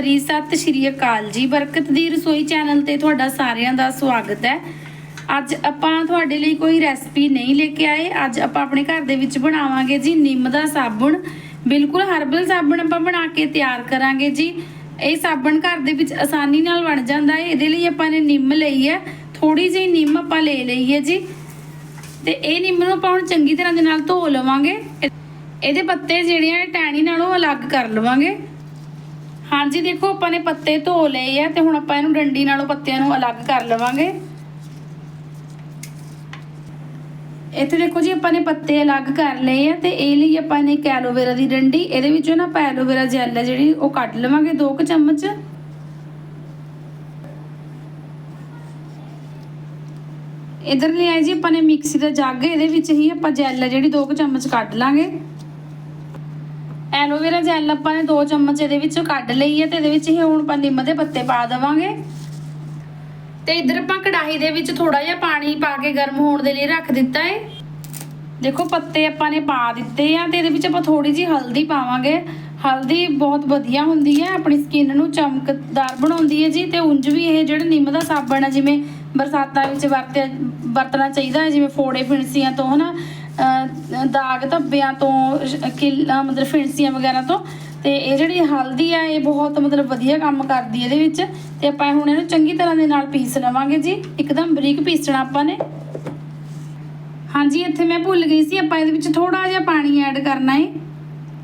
ਭਰੀ ਸਤਿ ਸ਼੍ਰੀ ਅਕਾਲ ਜੀ। ਬਰਕਤ ਦੀ ਰਸੋਈ ਚੈਨਲ ਤੇ ਤੁਹਾਡਾ ਸਾਰਿਆਂ ਦਾ ਸਵਾਗਤ ਹੈ। ਅੱਜ ਆਪਾਂ ਤੁਹਾਡੇ ਲਈ ਕੋਈ ਰੈਸਪੀ ਨਹੀਂ ਲੈ ਕੇ ਆਏ। ਅੱਜ ਆਪਾਂ ਆਪਣੇ ਘਰ ਦੇ ਵਿੱਚ ਬਣਾਵਾਂਗੇ ਜੀ ਨਿੰਮ ਦਾ ਸਾਬਣ। ਬਿਲਕੁਲ ਹਰਬਲ ਸਾਬਣ ਆਪਾਂ ਬਣਾ ਕੇ ਤਿਆਰ ਕਰਾਂਗੇ ਜੀ। ਇਹ ਸਾਬਣ ਘਰ ਦੇ ਵਿੱਚ ਆਸਾਨੀ ਨਾਲ ਬਣ ਜਾਂਦਾ ਹੈ। ਇਹਦੇ ਲਈ ਆਪਾਂ ਨੇ ਨਿੰਮ ਲਈ ਹੈ। ਥੋੜੀ ਜਿਹੀ ਨਿੰਮ ਆਪਾਂ ਲੈ ਲਈ ਹੈ ਜੀ। ਤੇ ਇਹ ਨਿੰਮ ਨੂੰ ਆਪਾਂ ਹੁਣ ਚੰਗੀ ਤਰ੍ਹਾਂ ਦੇ ਨਾਲ ਧੋ ਲਵਾਂਗੇ। ਇਹਦੇ ਪੱਤੇ ਜਿਹੜੇ ਆ ਟਾਣੀ ਨਾਲੋਂ ਅਲੱਗ ਕਰ ਲਵਾਂਗੇ। ਹਾਂਜੀ, ਦੇਖੋ, ਆਪਾਂ ਨੇ ਪੱਤੇ ਧੋ ਲਏ ਆ ਤੇ ਹੁਣ ਆਪਾਂ ਇਹਨੂੰ ਡੰਡੀ ਨਾਲੋਂ ਪੱਤਿਆਂ ਨੂੰ ਅਲੱਗ ਕਰ ਲਵਾਂਗੇ। ਇੱਥੇ ਦੇਖੋ ਜੀ, ਆਪਾਂ ਨੇ ਪੱਤੇ ਅਲੱਗ ਕਰ ਲਏ ਆ ਤੇ ਇਹ ਲਈ ਆਪਾਂ ਨੇ ਇੱਕ ਐਲੋਵੇਰਾ ਦੀ ਡੰਡੀ, ਇਹਦੇ ਵਿੱਚੋਂ ਨਾ ਆਪਾਂ ਐਲੋਵੇਰਾ ਜੈਲ ਹੈ ਜਿਹੜੀ, ਉਹ ਕੱਢ ਲਵਾਂਗੇ 2 ਕੁ ਚਮਚ। ਇਧਰ ਲਈ ਆਈ ਜੀ, ਆਪਾਂ ਨੇ ਮਿਕਸੀ ਦਾ ਜੱਗ, ਇਹਦੇ ਵਿੱਚ ਹੀ ਆਪਾਂ ਜੈਲ ਹੈ ਜਿਹੜੀ 2 ਕੁ ਚਮਚ ਕੱਢ ਲਾਂਗੇ। ਐਲੋਵੇਰਾ ਜੈਲ ਆਪਾਂ ਨੇ 2 ਚਮਚ ਇਹਦੇ ਵਿੱਚੋਂ ਕੱਢ ਲਈ ਹੈ ਤੇ ਇਹਦੇ ਵਿੱਚ ਹੀ ਹੁਣ ਆਪਾਂ ਨਿੰਮ ਦੇ ਪੱਤੇ ਪਾ ਦੇਵਾਂਗੇ। ਤੇ ਇਧਰ ਆਪਾਂ ਕੜਾਹੀ ਦੇ ਵਿੱਚ ਥੋੜਾ ਜਿਹਾ ਪਾਣੀ ਪਾ ਕੇ ਗਰਮ ਹੋਣ ਦੇ ਲਈ ਰੱਖ ਦਿੱਤਾ ਹੈ ਦੇਖੋ ਪੱਤੇ ਆਪਾਂ ਨੇ ਪਾ ਦਿੱਤੇ ਆ ਤੇ ਇਹਦੇ ਵਿੱਚ ਆਪਾਂ ਥੋੜੀ ਜੀ ਹਲਦੀ ਪਾਵਾਂਗੇ। ਹਲਦੀ ਬਹੁਤ ਵਧੀਆ ਹੁੰਦੀ ਹੈ, ਆਪਣੀ ਸਕਿਨ ਨੂੰ ਚਮਕਦਾਰ ਬਣਾਉਂਦੀ ਹੈ ਜੀ ਤੇ ਉਂਝ ਵੀ ਇਹ ਜਿਹੜਾ ਨਿੰਮ ਦਾ ਸਾਬਣ ਹੈ ਜਿਵੇਂ ਬਰਸਾਤਾਂ ਵਿੱਚ ਵਰਤਿਆ ਵਰਤਣਾ ਚਾਹੀਦਾ ਹੈ, ਜਿਵੇਂ ਫੋੜੇ ਫਿਣਸੀਆਂ ਤੋਂ ਹਨਾ ਦਾਗ ਧੱਬਿਆਂ ਤੋਂ, ਸ਼- ਮਤਲਬ ਫਿਣਸੀਆਂ ਵਗੈਰਾ ਤੋਂ। ਤੇ ਇਹ ਜਿਹੜੀ ਹਲਦੀ ਆ, ਇਹ ਬਹੁਤ ਮਤਲਬ ਵਧੀਆ ਕੰਮ ਕਰਦੀ ਇਹਦੇ ਵਿੱਚ। ਤੇ ਆਪਾਂ ਹੁਣ ਇਹਨੂੰ ਚੰਗੀ ਤਰ੍ਹਾਂ ਦੇ ਨਾਲ ਪੀਸ ਲਵਾਂਗੇ ਜੀ। ਇੱਕਦਮ ਬਰੀਕ ਪੀਸਣਾ ਆਪਾਂ ਨੇ। ਹਾਂਜੀ, ਇੱਥੇ ਮੈਂ ਭੁੱਲ ਗਈ ਸੀ। ਆਪਾਂ ਇਹਦੇ ਵਿੱਚ ਥੋੜਾ ਜਿਹਾ ਪਾਣੀ ਐਡ ਕਰਨਾ ਹੈ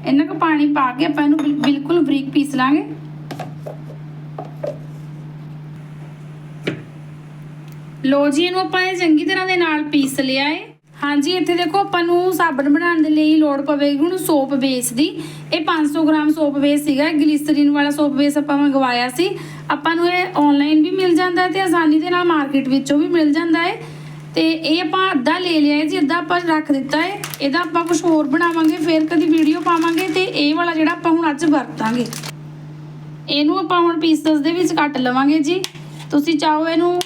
ਇੰਨਾ ਕੁ ਪਾਣੀ ਪਾ ਕੇ ਆਪਾਂ ਇਹਨੂੰ ਬਿਲਕੁਲ ਬਰੀਕ ਪੀਸ ਲਾਂਗੇ। ਲੋ ਜੀ, ਇਹਨੂੰ ਆਪਾਂ ਇਹ ਚੰਗੀ ਤਰ੍ਹਾਂ ਦੇ ਨਾਲ ਪੀਸ ਲਿਆ ਏ। ਹਾਂਜੀ, ਇੱਥੇ ਦੇਖੋ ਆਪਾਂ ਨੂੰ ਸਾਬਣ ਬਣਾਉਣ ਦੇ ਲਈ ਲੋੜ ਪਵੇਗੀ ਹੁਣ ਸੋਪ ਬੇਸ ਦੀ। ਇਹ 500 ਗ੍ਰਾਮ ਸੋਪ ਬੇਸ ਸੀਗਾ ਗਲਿਸਰੀਨ ਵਾਲਾ ਸੋਪ ਬੇਸ ਆਪਾਂ ਮੰਗਵਾਇਆ ਸੀ। ਆਪਾਂ ਨੂੰ ਇਹ ਆਨਲਾਈਨ ਵੀ ਮਿਲ ਜਾਂਦਾ ਹੈ ਤੇ ਆਸਾਨੀ ਦੇ ਨਾਲ ਮਾਰਕੀਟ ਵਿੱਚੋਂ ਵੀ ਮਿਲ ਜਾਂਦਾ ਹੈ। ਤੇ ਇਹ ਆਪਾਂ ਅੱਧਾ ਲੈ ਲਿਆ ਹੈ ਜੀ, ਅੱਧਾ ਆਪਾਂ ਰੱਖ ਦਿੱਤਾ ਹੈ। ਇਹਦਾ ਆਪਾਂ ਕੁਝ ਹੋਰ ਬਣਾਵਾਂਗੇ, ਫਿਰ ਕਦੀ ਵੀਡੀਓ ਪਾਵਾਂਗੇ ਤੇ ਇਹ ਵਾਲਾ ਜਿਹੜਾ ਆਪਾਂ ਹੁਣ ਅੱਜ ਵਰਤਾਂਗੇ। ਇਹਨੂੰ ਆਪਾਂ ਹੁਣ ਪੀਸਸ ਦੇ ਵਿੱਚ ਕੱਟ ਲਵਾਂਗੇ ਜੀ। ਤੁਸੀਂ ਚਾਹੋ ਇਹਨੂੰ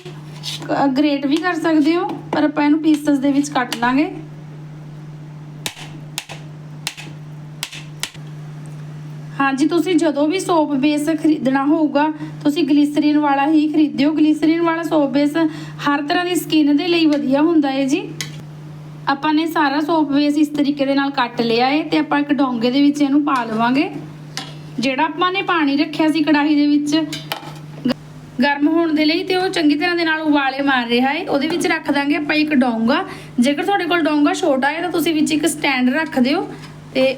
ਗ੍ਰੇਟ ਵੀ ਕਰ ਸਕਦੇ ਹੋ, ਪਰ ਆਪਾਂ ਇਹਨੂੰ ਪੀਸਸ ਦੇ ਵਿੱਚ ਕੱਟ ਲਾਂਗੇ। ਹਾਂਜੀ, ਤੁਸੀਂ ਜਦੋਂ ਵੀ ਸੋਪ ਬੇਸ ਖਰੀਦਣਾ ਹੋਊਗਾ, ਤੁਸੀਂ ਗਲਿਸਰੀਨ ਵਾਲਾ ਹੀ ਖਰੀਦਿਓ। ਗਲਿਸਰੀਨ ਵਾਲਾ ਸੋਪ ਬੇਸ ਹਰ ਤਰ੍ਹਾਂ ਦੀ ਸਕਿਨ ਦੇ ਲਈ ਵਧੀਆ ਹੁੰਦਾ ਹੈ ਜੀ। ਆਪਾਂ ਨੇ ਸਾਰਾ ਸੋਪ ਬੇਸ ਇਸ ਤਰੀਕੇ ਦੇ ਨਾਲ ਕੱਟ ਲਿਆ ਹੈ ਤੇ ਆਪਾਂ ਇੱਕ ਡੋਂਗੇ ਦੇ ਵਿੱਚ ਇਹਨੂੰ ਪਾ ਲਵਾਂਗੇ। ਜਿਹੜਾ ਆਪਾਂ ਨੇ ਪਾਣੀ ਰੱਖਿਆ ਸੀ ਕੜਾਹੀ ਦੇ ਵਿੱਚ ਗਰਮ ਹੋਣ ਦੇ ਲਈ ਤੇ ਉਹ ਚੰਗੀ ਤਰ੍ਹਾਂ ਦੇ ਨਾਲ ਉਬਾਲੇ ਮਾਰ ਰਿਹਾ ਹੈ। ਉਹਦੇ ਵਿੱਚ ਰੱਖ ਦਾਂਗੇ ਆਪਾਂ ਇੱਕ ਡੋਂਗਾ। ਜੇਕਰ ਤੁਹਾਡੇ ਕੋਲ ਡੋਂਗਾ ਛੋਟਾ ਹੈ, ਤਾਂ ਤੁਸੀਂ ਵਿੱਚ ਇੱਕ ਸਟੈਂਡ ਰੱਖ ਦਿਓ ਤੇ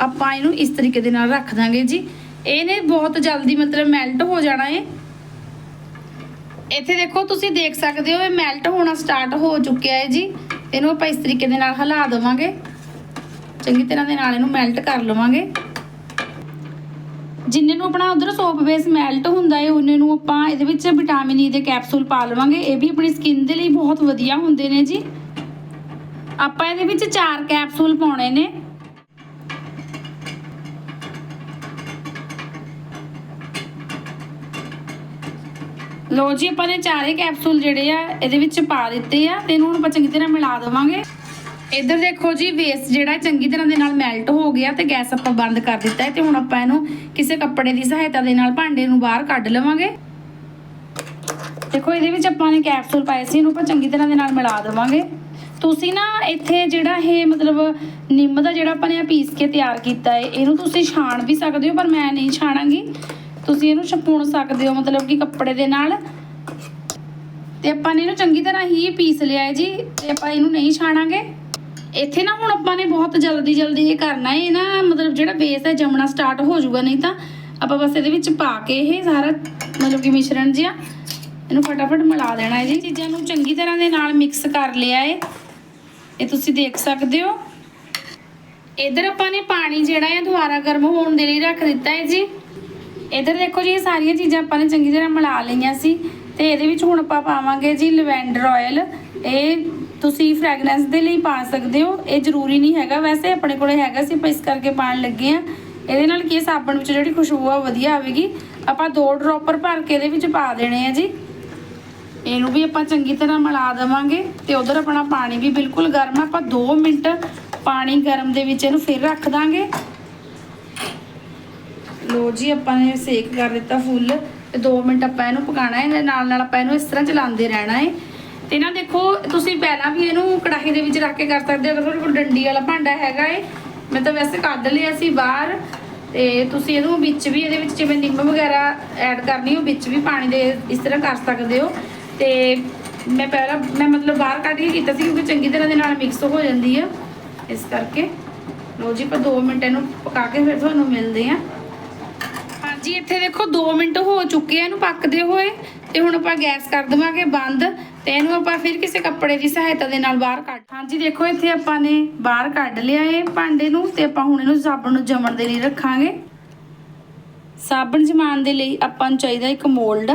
ਆਪਾਂ ਇਹਨੂੰ ਇਸ ਤਰੀਕੇ ਦੇ ਨਾਲ ਰੱਖ ਦਾਂਗੇ ਜੀ। ਇਹਨੇ ਬਹੁਤ ਜਲਦੀ ਮਤਲਬ ਮੈਲਟ ਹੋ ਜਾਣਾ ਹੈ ਇੱਥੇ ਦੇਖੋ, ਤੁਸੀਂ ਦੇਖ ਸਕਦੇ ਹੋ ਇਹ ਮੈਲਟ ਹੋਣਾ ਸਟਾਰਟ ਹੋ ਚੁੱਕਿਆ ਹੈ ਜੀ। ਇਹਨੂੰ ਆਪਾਂ ਇਸ ਤਰੀਕੇ ਦੇ ਨਾਲ ਹਿਲਾ ਦੇਵਾਂਗੇ। ਚੰਗੀ ਤਰ੍ਹਾਂ ਦੇ ਨਾਲ ਇਹਨੂੰ ਮੈਲਟ ਕਰ ਲਵਾਂਗੇ। ਜਿੰਨੇ ਨੂੰ ਆਪਣਾ ਉਧਰ ਸੋਪ ਬੇਸ ਮੈਲਟ ਹੁੰਦਾ ਹੈ ਉਹਨੇ ਨੂੰ ਆਪਾਂ ਇਹਦੇ ਵਿੱਚ ਵਿਟਾਮਿਨ ਈ e ਦੇ ਕੈਪਸੂਲ ਪਾ ਲਵਾਂਗੇ। ਇਹ ਵੀ ਆਪਣੀ ਸਕਿਨ ਦੇ ਲਈ ਬਹੁਤ ਵਧੀਆ ਹੁੰਦੇ ਨੇ ਜੀ। ਆਪਾਂ ਇਹਦੇ ਵਿੱਚ ਚਾਰ ਕੈਪਸੂਲ ਪਾਉਣੇ ਨੇ। ਲੋ ਜੀ, ਆਪਾਂ ਨੇ ਚਾਰੇ ਕੈਪਸੂਲ ਜਿਹੜੇ ਆ, ਇਹਦੇ ਵਿੱਚ ਪਾ ਦਿੱਤੇ ਆ। ਤੇ ਇਹਨੂੰ ਹੁਣ ਆਪਾਂ ਚੰਗੀ ਤਰ੍ਹਾਂ ਮਿਲਾ ਦੇਵਾਂਗੇ। ਇੱਧਰ ਦੇਖੋ ਜੀ ਵੇਸਟ ਜਿਹੜਾ ਚੰਗੀ ਤਰ੍ਹਾਂ ਦੇ ਨਾਲ ਮੈਲਟ ਹੋ ਗਿਆ ਤੇ ਗੈਸ ਆਪਾਂ ਬੰਦ ਕਰ ਦਿੱਤਾ ਹੈ ਤੇ ਹੁਣ ਆਪਾਂ ਇਹਨੂੰ ਕਿਸੇ ਕੱਪੜੇ ਦੀ ਸਹਾਇਤਾ ਦੇ ਨਾਲ ਭਾਂਡੇ ਨੂੰ ਬਾਹਰ ਕੱਢ ਲਵਾਂਗੇ। ਦੇਖੋ, ਇਹਦੇ ਵਿੱਚ ਆਪਾਂ ਨੇ ਕੈਪਸੂਲ ਪਾਏ ਸੀ, ਇਹਨੂੰ ਆਪਾਂ ਚੰਗੀ ਤਰ੍ਹਾਂ ਦੇ ਨਾਲ ਮਿਲਾ ਦੇਵਾਂਗੇ। ਤੁਸੀਂ ਨਾ ਇੱਥੇ ਜਿਹੜਾ ਇਹ ਮਤਲਬ ਨਿੰਮ ਦਾ ਜਿਹੜਾ ਆਪਾਂ ਨੇ ਪੀਸ ਕੇ ਤਿਆਰ ਕੀਤਾ ਹੈ, ਇਹਨੂੰ ਤੁਸੀਂ ਛਾਣ ਵੀ ਸਕਦੇ ਹੋ, ਪਰ ਮੈਂ ਨਹੀਂ ਛਾਣਾਂਗੀ। ਤੁਸੀਂ ਇਹਨੂੰ ਛਪੂਣ ਸਕਦੇ ਹੋ, ਮਤਲਬ ਕਿ ਕੱਪੜੇ ਦੇ ਨਾਲ। ਤੇ ਆਪਾਂ ਨੇ ਇਹਨੂੰ ਚੰਗੀ ਤਰ੍ਹਾਂ ਹੀ ਪੀਸ ਲਿਆ ਹੈ ਜੀ, ਤੇ ਆਪਾਂ ਇਹਨੂੰ ਨਹੀਂ ਛਾਣਾਂਗੇ। ਇੱਥੇ ਨਾ ਹੁਣ ਆਪਾਂ ਨੇ ਬਹੁਤ ਜਲਦੀ ਜਲਦੀ ਇਹ ਕਰਨਾ ਹੈ ਨਾ ਮਤਲਬ ਜਿਹੜਾ ਬੇਸ ਹੈ ਜੰਮਣਾ ਸਟਾਰਟ ਹੋ ਜਾਊਗਾ, ਨਹੀਂ ਤਾਂ ਆਪਾਂ ਬਸ ਇਹਦੇ ਵਿੱਚ ਪਾ ਕੇ ਇਹ ਸਾਰਾ ਮਤਲਬ ਕਿ ਮਿਸ਼ਰਣ ਜਿਹਾ ਇਹਨੂੰ ਫਟਾਫਟ ਮਿਲਾ ਦੇਣਾ ਹੈ ਜੀ। ਚੀਜ਼ਾਂ ਨੂੰ ਚੰਗੀ ਤਰ੍ਹਾਂ ਦੇ ਨਾਲ ਮਿਕਸ ਕਰ ਲਿਆ ਹੈ। ਇਹ ਤੁਸੀਂ ਦੇਖ ਸਕਦੇ ਹੋ। ਇਧਰ ਆਪਾਂ ਨੇ ਪਾਣੀ ਜਿਹੜਾ ਹੈ, ਦੁਬਾਰਾ ਗਰਮ ਹੋਣ ਦੇ ਲਈ ਰੱਖ ਦਿੱਤਾ ਹੈ ਜੀ। ਇਧਰ ਦੇਖੋ ਜੀ, ਇਹ ਸਾਰੀਆਂ ਚੀਜ਼ਾਂ ਆਪਾਂ ਨੇ ਚੰਗੀ ਤਰ੍ਹਾਂ ਮਿਲਾ ਲਈਆਂ ਸੀ। ਤੇ ਇਹਦੇ ਵਿੱਚ ਹੁਣ ਆਪਾਂ ਪਾਵਾਂਗੇ ਜੀ ਲਵੈਂਡਰ ਆਇਲ ਇਹ ਤੁਸੀਂ ਫ੍ਰੈਗਰੈਂਸ ਦੇ ਲਈ ਪਾ ਸਕਦੇ ਹੋ। ਇਹ ਜ਼ਰੂਰੀ ਨਹੀਂ ਹੈਗਾ। ਵੈਸੇ ਆਪਣੇ ਕੋਲੇ ਹੈਗਾ ਸੀ, ਆਪਾਂ ਇਸ ਕਰਕੇ ਪਾਣ ਲੱਗੇ ਆ ਇਹਦੇ ਨਾਲ ਕੀ ਸਾਬਣ ਵਿੱਚ ਜਿਹੜੀ ਖੁਸ਼ਬੂ ਆ ਵਧੀਆ ਆਵੇਗੀ। ਆਪਾਂ ਦੋ ਡ੍ਰੌਪਰ ਭਰ ਕੇ ਇਹਦੇ ਵਿੱਚ ਪਾ ਦੇਣੇ ਆ ਜੀ। ਇਹਨੂੰ ਵੀ ਆਪਾਂ ਚੰਗੀ ਤਰ੍ਹਾਂ ਮਿਲਾ ਦੇਵਾਂਗੇ ਤੇ ਉਧਰ ਆਪਣਾ ਪਾਣੀ ਵੀ ਬਿਲਕੁਲ ਗਰਮ ਆ। ਆਪਾਂ 2 ਮਿੰਟ ਪਾਣੀ ਗਰਮ ਦੇ ਵਿੱਚ ਇਹਨੂੰ ਫਿਰ ਰੱਖ ਦਾਂਗੇ। ਲੋ ਜੀ, ਆਪਾਂ ਨੇ ਸੇਕ ਕਰ ਦਿੱਤਾ ਫੁੱਲ। ਤੇ 2 ਮਿੰਟ ਆਪਾਂ ਇਹਨੂੰ ਪਕਾਣਾ ਹੈ। ਨਾਲ ਨਾਲ ਆਪਾਂ ਇਹਨੂੰ ਇਸ ਤਰ੍ਹਾਂ ਚਲਾਉਂਦੇ ਰਹਿਣਾ ਹੈ। ਤੇ ਨਾ ਦੇਖੋ, ਤੁਸੀਂ ਪਹਿਲਾਂ ਵੀ ਇਹਨੂੰ ਕੜਾਹੀ ਦੇ ਵਿੱਚ ਰੱਖ ਕੇ ਕਰ ਸਕਦੇ ਹੋ। ਅਗਰ ਤੁਹਾਡੇ ਕੋਲ ਡੰਡੀ ਵਾਲਾ ਭਾਂਡਾ ਹੈਗਾ ਏ, ਮੈਂ ਤਾਂ ਵੈਸੇ ਕੱਢ ਲਿਆ ਸੀ ਬਾਹਰ। ਤੇ ਤੁਸੀਂ ਇਹਨੂੰ ਵਿੱਚ ਵੀ ਇਹਦੇ ਵਿੱਚ ਜਿਵੇਂ ਨਿੰਮ ਵਗੈਰਾ ਐਡ ਕਰਨੀ ਹੋ ਵਿੱਚ ਵੀ ਪਾਣੀ ਦੇ ਇਸ ਤਰ੍ਹਾਂ ਕਰ ਸਕਦੇ ਹੋ। ਤੇ ਮੈਂ ਪਹਿਲਾਂ, ਮੈਂ ਮਤਲਬ ਬਾਹਰ ਕੱਢ ਕੇ ਕੀਤਾ ਸੀ ਕਿਉਂਕਿ ਚੰਗੀ ਤਰ੍ਹਾਂ ਦੇ ਨਾਲ ਮਿਕਸ ਹੋ ਜਾਂਦੀ ਆ। ਇਸ ਕਰਕੇ। ਲੋ ਜੀ, ਆਪਾਂ 2 ਮਿੰਟ ਇਹਨੂੰ ਪਕਾ ਕੇ ਫਿਰ ਤੁਹਾਨੂੰ ਮਿਲਦੇ ਆ ਹਾਂਜੀ, ਇੱਥੇ ਦੇਖੋ 2 ਮਿੰਟ ਹੋ ਚੁੱਕੇ ਆ ਇਹਨੂੰ ਪੱਕਦੇ ਹੋਏ। ਤੇ ਹੁਣ ਆਪਾਂ ਗੈਸ ਕਰ ਦੇਵਾਂਗੇ ਬੰਦ। ਤੇ ਇਹਨੂੰ ਆਪਾਂ ਫਿਰ ਕਿਸੇ ਕੱਪੜੇ ਦੀ ਸਹਾਇਤਾ ਦੇ ਨਾਲ ਬਾਹਰ ਕੱਢ ਹਾਂਜੀ, ਦੇਖੋ, ਇੱਥੇ ਆਪਾਂ ਨੇ ਬਾਹਰ ਕੱਢ ਲਿਆ ਇਹ ਭਾਂਡੇ ਨੂੰ ਤੇ ਆਪਾਂ ਹੁਣ ਇਹਨੂੰ ਸਾਬਣ ਨੂੰ ਜਮਣ ਦੇ ਲਈ ਰੱਖਾਂਗੇ। ਸਾਬਣ ਜਮਾਉਣ ਦੇ ਲਈ ਆਪਾਂ ਨੂੰ ਚਾਹੀਦਾ ਇੱਕ ਮੋਲਡ।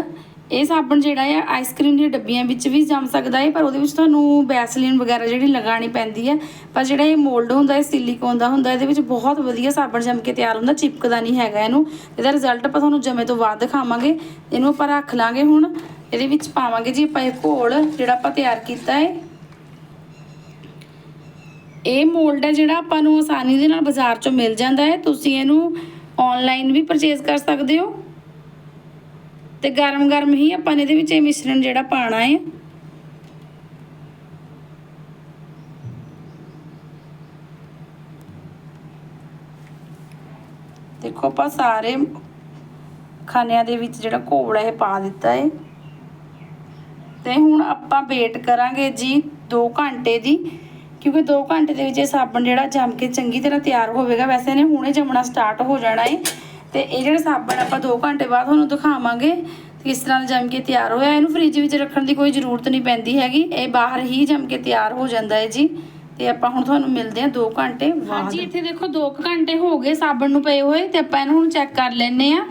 ਇਹ ਸਾਬਣ ਜਿਹੜਾ ਆ ਆਈਸਕ੍ਰੀਮ ਦੀਆਂ ਡੱਬੀਆਂ ਵਿੱਚ ਵੀ ਜੰਮ ਸਕਦਾ ਹੈ ਪਰ ਉਹਦੇ ਵਿੱਚ ਤੁਹਾਨੂੰ ਵੈਸਲੀਨ ਵਗੈਰਾ ਜਿਹੜੀ ਲਗਾਉਣੀ ਪੈਂਦੀ ਹੈ ਪਰ ਜਿਹੜਾ ਇਹ ਮੋਲਡ ਹੁੰਦਾ ਹੈ ਸਿਲੀਕੋਨ ਦਾ ਹੁੰਦਾ, ਇਹਦੇ ਵਿੱਚ ਬਹੁਤ ਵਧੀਆ ਸਾਬਣ ਜੰਮ ਕੇ ਤਿਆਰ ਹੁੰਦਾ, ਚਿਪਕਦਾ ਨਹੀਂ ਹੈਗਾ ਇਹਨੂੰ। ਇਹਦਾ ਰਿਜ਼ਲਟ ਆਪਾਂ ਤੁਹਾਨੂੰ ਜਮੇ ਤੋਂ ਬਾਅਦ ਦਿਖਾਵਾਂਗੇ। ਇਹਨੂੰ ਆਪਾਂ ਰੱਖ ਲਾਂਗੇ ਹੁਣ। ਇਹਦੇ ਵਿੱਚ ਪਾਵਾਂਗੇ ਜੀ ਆਪਾਂ ਇਹ ਘੋਲ, ਜਿਹੜਾ ਆਪਾਂ ਤਿਆਰ ਕੀਤਾ ਹੈ ਇਹ ਮੋਲਡ ਹੈ ਜਿਹੜਾ ਆਪਾਂ ਨੂੰ ਆਸਾਨੀ ਦੇ ਨਾਲ ਬਾਜ਼ਾਰ ਚੋਂ ਮਿਲ ਜਾਂਦਾ ਹੈ। ਤੁਸੀਂ ਇਹਨੂੰ ਆਨਲਾਈਨ ਵੀ ਪਰਚੇਜ਼ ਕਰ ਸਕਦੇ ਹੋ। ਤੇ ਗਰਮ-ਗਰਮ ਹੀ ਆਪਾਂ ਨੇ ਇਹਦੇ ਵਿੱਚ ਇਹ ਮਿਸ਼ਰਣ ਜਿਹੜਾ ਪਾਣਾ ਹੈ ਦੇਖੋ ਆਪਾਂ ਸਾਰੇ ਖਾਨਿਆਂ ਦੇ ਵਿੱਚ ਜਿਹੜਾ ਘੋਲ ਹੈ ਇਹ ਪਾ ਦਿੱਤਾ ਹੈ ਤੇ ਹੁਣ ਆਪਾਂ ਵੇਟ ਕਰਾਂਗੇ ਜੀ 2 ਘੰਟੇ ਦੀ, ਕਿਉਂਕਿ 2 ਘੰਟੇ ਦੇ ਵਿੱਚ ਇਹ ਸਾਬਣ ਜਿਹੜਾ ਜੰਮ ਕੇ ਚੰਗੀ ਤਰ੍ਹਾਂ ਤਿਆਰ ਹੋਵੇਗਾ। ਵੈਸੇ ਇਹਨੇ ਹੁਣੇ ਜੰਮਣਾ ਸਟਾਰਟ ਹੋ ਜਾਣਾ ਹੈ ਤੇ ਇਹ ਜਿਹੜਾ ਸਾਬਣ ਆਪਾਂ 2 ਘੰਟੇ ਬਾਅਦ ਤੁਹਾਨੂੰ ਦਿਖਾਵਾਂਗੇ ਕਿਸ ਤਰ੍ਹਾਂ ਜੰਮ ਕੇ ਤਿਆਰ ਹੋਇਆ। ਇਹਨੂੰ ਫ੍ਰਿਜ ਵਿੱਚ ਰੱਖਣ ਦੀ ਕੋਈ ਜ਼ਰੂਰਤ ਨਹੀਂ ਪੈਂਦੀ ਹੈਗੀ, ਇਹ ਬਾਹਰ ਹੀ ਜੰਮ ਕੇ ਤਿਆਰ ਹੋ ਜਾਂਦਾ ਹੈ ਜੀ। ਤੇ ਆਪਾਂ ਹੁਣ ਤੁਹਾਨੂੰ ਮਿਲਦੇ ਹਾਂ 2 ਘੰਟੇ ਬਾਅਦ। ਹਾਂਜੀ, ਇੱਥੇ ਦੇਖੋ 2 ਘੰਟੇ ਹੋ ਗਏ ਸਾਬਣ ਨੂੰ ਪਏ ਹੋਏ, ਤੇ ਆਪਾਂ ਇਹਨੂੰ ਹੁਣ ਚੈੱਕ ਕਰ ਲੈਨੇ ਆ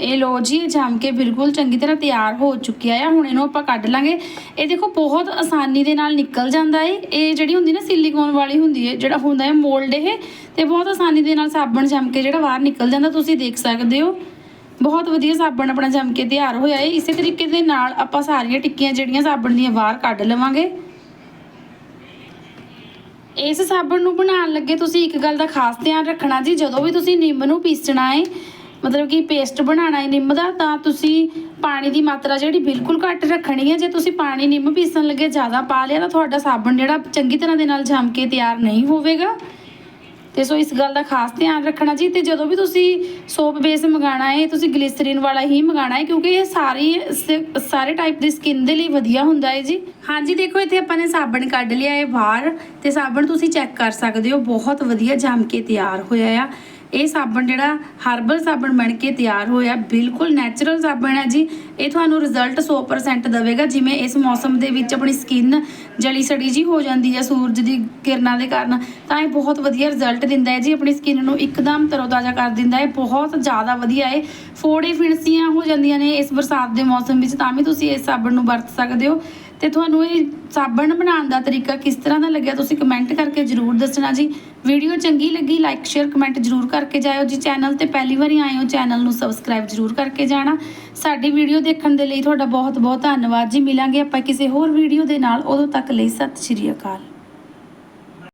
ਇਹ ਲੋ ਜੀ, ਇਹ ਜੰਮ ਕੇ ਬਿਲਕੁਲ ਚੰਗੀ ਤਰ੍ਹਾਂ ਤਿਆਰ ਹੋ ਚੁੱਕਿਆ ਆ। ਹੁਣ ਇਹਨੂੰ ਆਪਾਂ ਕੱਢ ਲਾਂਗੇ। ਇਹ ਦੇਖੋ, ਬਹੁਤ ਆਸਾਨੀ ਦੇ ਨਾਲ ਨਿਕਲ ਜਾਂਦਾ ਹੈ ਇਹ ਜਿਹੜੀ ਹੁੰਦੀ ਨਾ ਸਿਲੀਕੋਨ ਵਾਲੀ ਹੁੰਦੀ ਹੈ ਜਿਹੜਾ ਹੁੰਦਾ ਹੈ ਮੋਲਡ ਇਹ, ਤੇ ਬਹੁਤ ਆਸਾਨੀ ਦੇ ਨਾਲ ਸਾਬਣ ਜੰਮ ਕੇ ਜਿਹੜਾ ਬਾਹਰ ਨਿਕਲ ਜਾਂਦਾ, ਤੁਸੀਂ ਦੇਖ ਸਕਦੇ ਹੋ। ਬਹੁਤ ਵਧੀਆ ਸਾਬਣ ਆਪਣਾ ਜੰਮ ਕੇ ਤਿਆਰ ਹੋਇਆ ਹੈ ਇਸੇ ਤਰੀਕੇ ਦੇ ਨਾਲ ਆਪਾਂ ਸਾਰੀਆਂ ਟਿੱਕੀਆਂ ਜਿਹੜੀਆਂ ਸਾਬਣ ਦੀਆਂ ਬਾਹਰ ਕੱਢ ਲਵਾਂਗੇ। ਇਸ ਸਾਬਣ ਨੂੰ ਬਣਾਉਣ ਲੱਗੇ ਤੁਸੀਂ ਇੱਕ ਗੱਲ ਦਾ ਖਾਸ ਧਿਆਨ ਰੱਖਣਾ ਜੀ। ਜਦੋਂ ਵੀ ਤੁਸੀਂ ਨਿੰਮ ਨੂੰ ਪੀਸਣਾ ਏ ਮਤਲਬ ਕਿ ਪੇਸਟ ਬਣਾਉਣਾ ਹੈ ਨਿੰਮ ਦਾ, ਤਾਂ ਤੁਸੀਂ ਪਾਣੀ ਦੀ ਮਾਤਰਾ ਜਿਹੜੀ ਬਿਲਕੁਲ ਘੱਟ ਰੱਖਣੀ ਹੈ। ਜੇ ਤੁਸੀਂ ਪਾਣੀ ਨਿੰਮ ਪੀਸਣ ਲੱਗੇ, ਜ਼ਿਆਦਾ ਪਾ ਲਿਆ, ਤਾਂ ਤੁਹਾਡਾ ਸਾਬਣ ਜਿਹੜਾ ਚੰਗੀ ਤਰ੍ਹਾਂ ਦੇ ਨਾਲ ਜੰਮ ਕੇ ਤਿਆਰ ਨਹੀਂ ਹੋਵੇਗਾ। ਤੇ ਸੋ ਇਸ ਗੱਲ ਦਾ ਖਾਸ ਧਿਆਨ ਰੱਖਣਾ ਜੀ। ਤੇ ਜਦੋਂ ਵੀ ਤੁਸੀਂ ਸੋਪ ਬੇਸ ਮੰਗਾਣਾ ਹੈ, ਤੁਸੀਂ ਗਲਿਸਰੀਨ ਵਾਲਾ ਹੀ ਮੰਗਾਣਾ ਹੈ, ਕਿਉਂਕਿ ਇਹ ਸਾਰੀ ਸ- ਸਾਰੇ ਟਾਈਪ ਦੀ ਸਕਿਨ ਦੇ ਲਈ ਵਧੀਆ ਹੁੰਦਾ ਹੈ ਜੀ। ਹਾਂਜੀ, ਦੇਖੋ, ਇੱਥੇ ਆਪਾਂ ਨੇ ਸਾਬਣ ਕੱਢ ਲਿਆ ਹੈ ਬਾਹਰ, ਤੇ ਸਾਬਣ ਤੁਸੀਂ ਚੈੱਕ ਕਰ ਸਕਦੇ ਹੋ। ਬਹੁਤ ਵਧੀਆ ਜੰਮ ਕੇ ਤਿਆਰ ਹੋਇਆ ਆ। ਇਹ ਸਾਬਣ ਜਿਹੜਾ ਹਰਬਲ ਸਾਬਣ ਬਣ ਕੇ ਤਿਆਰ ਹੋਇਆ, ਬਿਲਕੁਲ ਨੈਚੁਰਲ ਸਾਬਣ ਹੈ ਜੀ। ਇਹ ਤੁਹਾਨੂੰ ਰਿਜ਼ਲਟ 100% ਦੇਵੇਗਾ, ਜਿਵੇਂ ਇਸ ਮੌਸਮ ਦੇ ਵਿੱਚ ਆਪਣੀ ਸਕਿਨ ਜਲੀ ਸੜੀ ਜੀ ਹੋ ਜਾਂਦੀ ਹੈ, ਸੂਰਜ ਦੀ ਕਿਰਨਾਂ ਦੇ ਕਾਰਨ। ਤਾਂ ਇਹ ਬਹੁਤ ਵਧੀਆ ਰਿਜ਼ਲਟ ਦਿੰਦਾ ਹੈ ਜੀ, ਆਪਣੀ ਸਕਿਨ ਨੂੰ ਇੱਕਦਮ ਤਰੋਤਾਜ਼ਾ ਕਰ ਦਿੰਦਾ ਹੈ। ਬਹੁਤ ਜ਼ਿਆਦਾ ਵਧੀਆ ਹੈ ਫੋੜੇ ਫਿਣਸੀਆਂ ਹੋ ਜਾਂਦੀਆਂ ਨੇ ਇਸ ਬਰਸਾਤ ਦੇ ਮੌਸਮ ਵਿੱਚ, ਤਾਂ ਵੀ ਤੁਸੀਂ ਇਸ ਸਾਬਣ ਨੂੰ ਵਰਤ ਸਕਦੇ ਹੋ। ਤੇ ਤੁਹਾਨੂੰ ਇਹ ਸਾਬਣ ਬਣਾਉਣ ਦਾ ਤਰੀਕਾ ਕਿਸ ਤਰ੍ਹਾਂ ਦਾ ਲੱਗਿਆ ਤੁਸੀਂ ਕਮੈਂਟ ਕਰਕੇ ਜਰੂਰ ਦੱਸਣਾ ਜੀ। ਵੀਡੀਓ ਚੰਗੀ ਲੱਗੀ ਲਾਈਕ ਸ਼ੇਅਰ ਕਮੈਂਟ ਜਰੂਰ ਕਰਕੇ ਜਾਇਓ ਜੀ। ਚੈਨਲ ਤੇ ਪਹਿਲੀ ਵਾਰੀ ਆਏ ਹੋ ਚੈਨਲ ਨੂੰ ਸਬਸਕ੍ਰਾਈਬ ਜਰੂਰ ਕਰਕੇ ਜਾਣਾ। ਸਾਡੀ ਵੀਡੀਓ ਦੇਖਣ ਦੇ ਲਈ ਤੁਹਾਡਾ ਬਹੁਤ ਬਹੁਤ ਧੰਨਵਾਦ ਜੀ। ਮਿਲਾਂਗੇ ਆਪਾਂ ਕਿਸੇ ਹੋਰ ਵੀਡੀਓ ਦੇ ਨਾਲ। ਉਦੋਂ ਤੱਕ ਲਈ ਸਤਿ ਸ਼੍ਰੀ ਅਕਾਲ।